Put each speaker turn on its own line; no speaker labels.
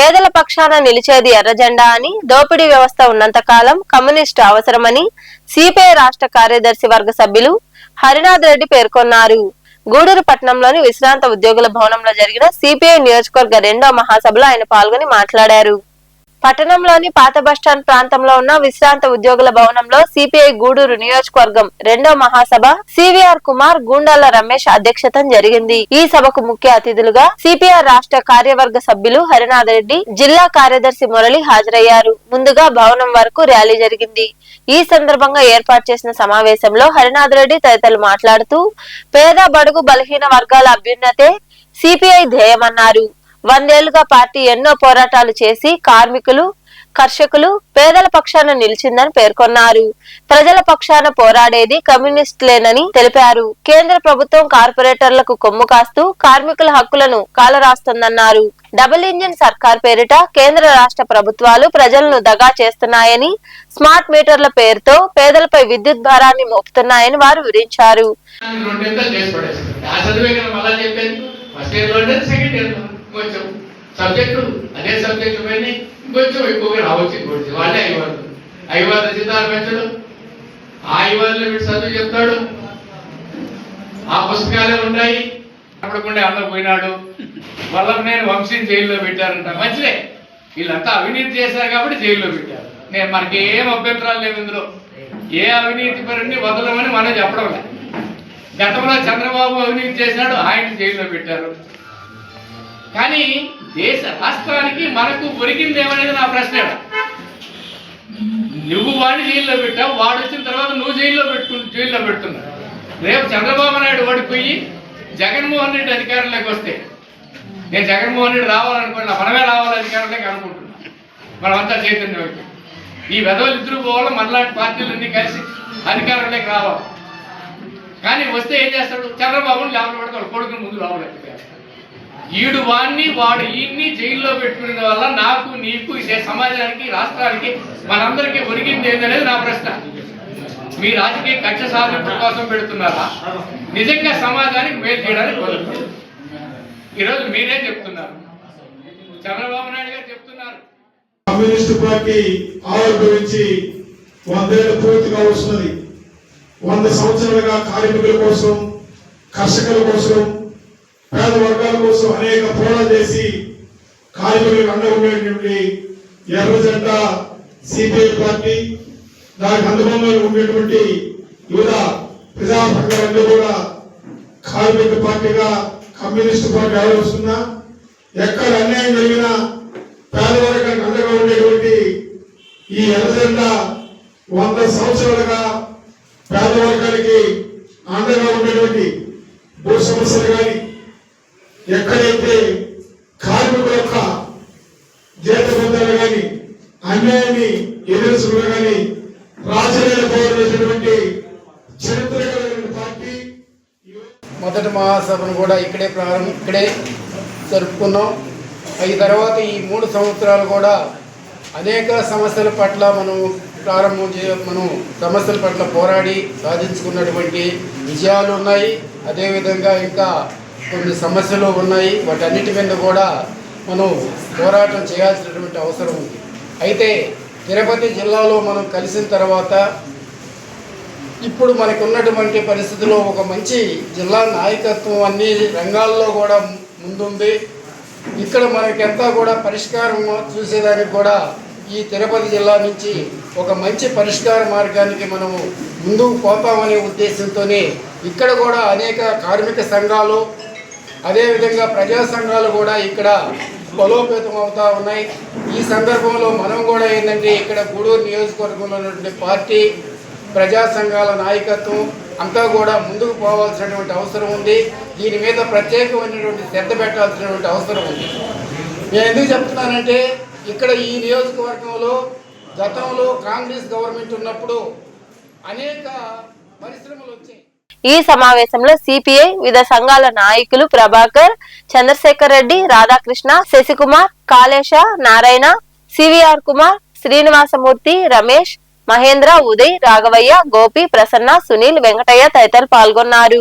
పేదల పక్షాన నిలిచేది ఎర్రజెండా అని దోపిడీ వ్యవస్థ ఉన్నంత కాలం కమ్యూనిస్టు అవసరమని సిపిఐ రాష్ట్ర కార్యదర్శి వర్గ సభ్యులు హరినాథ్ రెడ్డి పేర్కొన్నారు. గూడూరు పట్టణంలోని విశ్రాంత ఉద్యోగుల భవనంలో జరిగిన సిపిఐ నియోజకవర్గ రెండో మహాసభలో ఆయన పాల్గొని మాట్లాడారు. పట్టణంలోని పాత బస్టాండ్ ప్రాంతంలో ఉన్న విశ్రాంత ఉద్యోగుల భవనంలో సిపిఐ గూడూరు నియోజకవర్గం రెండో మహాసభ సివిఆర్ కుమార్ గూండాల రమేష్ అధ్యక్షతం జరిగింది. ఈ సభకు ముఖ్య అతిథులుగా సిపిఆర్ రాష్ట్ర కార్యవర్గ సభ్యులు హరినాథరెడ్డి జిల్లా కార్యదర్శి మురళి హాజరయ్యారు. ముందుగా భవనం వరకు ర్యాలీ జరిగింది. ఈ సందర్భంగా ఏర్పాటు చేసిన సమావేశంలో హరినాథరెడ్డి తదితరులు మాట్లాడుతూ పేద బడుగు బలహీన వర్గాల అభ్యున్నతే సిపిఐ ధ్యేయమన్నారు. వందేళ్ళుగా పార్టీ ఎన్నో పోరాటాలు చేసి కార్మికులు కర్షకులు పేదల పక్షాన నిలిచిందని పేర్కొన్నారు ప్రజల పక్షాన పోరాడేది కమ్యూనిస్టులేనని తెలిపారు కేంద్ర ప్రభుత్వం కార్పొరేటర్లకు కొమ్ము కాస్తూ కార్మికుల హక్కులను కాలరాస్తోందన్నారు డబుల్ ఇంజిన్ సర్కార్ పేరిట కేంద్ర రాష్ట్ర ప్రభుత్వాలు ప్రజలను దగా చేస్తున్నాయని స్మార్ట్ మీటర్ల పేరుతో పేదలపై విద్యుత్ భారాన్ని మోపుతున్నాయని వారు వివరించారు
కొంచెం సబ్జెక్టు అదే సబ్జెక్టు పైన ఇంకొంచెం ఎక్కువగా రావచ్చు ఇంకొంచెం. వాళ్ళే ఐవారు ఐవారు జీతాలు పెంచడం ఆ ఐవారులో వీడు చదువు చెప్తాడు. ఆ పుస్తకాలే ఉన్నాయి. అప్పటికుండే అన్న పోయినాడు? వల్ల నేను వంశీని జైల్లో పెట్టారంట. మంచిదే. వీళ్ళంతా అవినీతి చేశారు కాబట్టి జైల్లో పెట్టారు. నేను మనకి ఏం అభ్యంతరాలు లేవు ఇందులో. ఏ అవినీతి పరుని వదలమని మనం చెప్పడం గతంలో చంద్రబాబు అవినీతి చేశాడు ఆయన జైల్లో పెట్టారు. కానీ దేశ రాష్ట్రానికి మనకు ఒరిగింది ఏమనేది నా ప్రశ్న. నువ్వు వాడిని జైల్లో పెట్టావు వాడు వచ్చిన తర్వాత నువ్వు జైల్లో పెట్టు జైల్లో పెడుతున్నావు. రేపు చంద్రబాబు నాయుడు ఓడిపోయి జగన్మోహన్ రెడ్డి అధికారంలోకి వస్తే నేను జగన్మోహన్ రెడ్డి రావాలనుకున్నా మనమే రావాలి అధికారంలోకి అనుకుంటున్నాను మనమంతా చైతన్యం అయిపోయి. ఈ వెధవలు ఇద్దరు పోవాలి మనలాంటి పార్టీలన్నీ కలిసి అధికారంలోకి రావాలి. కానీ వస్తే ఏం చేస్తాడు? చంద్రబాబుని లేవలు పెడతాడు కొడుకుని ముందు రావాలి ఈడు వాడిని వాడు ఈయన్ని జైల్లో పెట్టుకునే వల్ల నాకు నీకు ఇదే సమాజానికి రాష్ట్రానికి మనందరికీ ఒరిగింది ఏందనేది నా ప్రశ్న. మీ రాజకీయ కక్ష సాధింపు కోసం పెడుతున్నారా? నిజంగా సమాజానికి మేలు చేయడానికి వదులుతారు ఈరోజు మీరే చెప్తున్నారు. చంద్రబాబు నాయుడు గారు చెప్తున్నారు.
కమ్యూనిస్టు పార్టీ ఆవిర్భవించి వందేళ్ళ పూర్తిగా వస్తున్నది. వంద సంవత్సరాలుగా కార్మికుల కోసం కర్షకుల కోసం పేద వర్గాల కోసం అనేక పోరాటాలు చేసి కార్మికులకు అండగా ఉండేటువంటి ఎర్ర జెండా సిపిఐ పార్టీ దానికి అందుబాటులో ఉండేటువంటి యువత ప్రజా కూడా కార్మిక పార్టీగా కమ్యూనిస్ట్ పార్టీ ఆలోచిస్తున్నా ఎక్కడ అన్యాయం జరిగినా పేదవర్గానికి అండగా ఉండేటువంటి ఈ ఎర్రజెండా వంద సంవత్సరాలుగా పేదవర్గానికి అండగా ఉండేటువంటి భూ సమస్యలు కానీ ఎక్కడైతే కార్మికుల యొక్క జీతబంధాలు కానీ అన్యాయాన్ని ఎదుర్చుకున్నా కానీ రాజకీయాలు పోరాడినటువంటి చరిత్ర పార్టీ
మొదటి మహాసభను కూడా ఇక్కడే ప్రారంభం ఇక్కడే జరుపుకున్నాం. ఈ తర్వాత ఈ మూడు సంవత్సరాలు కూడా అనేక సమస్యల పట్ల మనం ప్రారంభం చే మనం సమస్యల పట్ల పోరాడి సాధించుకున్నటువంటి విజయాలు ఉన్నాయి. అదేవిధంగా ఇంకా కొన్ని సమస్యలు ఉన్నాయి. వాటన్నిటి మీద కూడా మనం పోరాటం చేయాల్సినటువంటి అవసరం ఉంది. అయితే తిరుపతి జిల్లాలో మనం కలిసిన తర్వాత ఇప్పుడు మనకు ఉన్నటువంటి పరిస్థితిలో ఒక మంచి జిల్లా నాయకత్వం అన్ని రంగాల్లో కూడా ముందుంది. ఇక్కడ మనకెంతా కూడా పరిష్కారం చూసేదానికి కూడా ఈ తిరుపతి జిల్లా నుంచి ఒక మంచి పరిష్కార మార్గానికి మనము ముందుకు పోతామనే ఉద్దేశంతోనే ఇక్కడ కూడా అనేక కార్మిక సంఘాలు అదేవిధంగా ప్రజా సంఘాలు కూడా ఇక్కడ బలోపేతం అవుతూ ఉన్నాయి. ఈ సందర్భంలో మనం కూడా ఏంటంటే ఇక్కడ గూడూరు నియోజకవర్గంలో ఉన్నటువంటి పార్టీ ప్రజా సంఘాల నాయకత్వం అంతా కూడా ముందుకు పోవాల్సినటువంటి అవసరం ఉంది. దీని మీద ప్రత్యేకమైనటువంటి శ్రద్ధ పెట్టాల్సినటువంటి అవసరం ఉంది. నేను ఎందుకు చెప్తున్నానంటే ఇక్కడ ఈ నియోజకవర్గంలో గతంలో కాంగ్రెస్ గవర్నమెంట్ ఉన్నప్పుడు అనేక పరిశ్రమలు వచ్చాయి.
ఈ సమావేశంలో సిపిఐ వివిధ సంఘాల నాయకులు ప్రభాకర్ చంద్రశేఖర్ రెడ్డి రాధాకృష్ణ శశికుమార్ కాళేశ నారాయణ సివిఆర్ కుమార్ శ్రీనివాసమూర్తి రమేష్ మహేంద్ర ఉదయ్ రాఘవయ్య గోపి ప్రసన్న సునీల్ వెంకటయ్య తదితరులు పాల్గొన్నారు.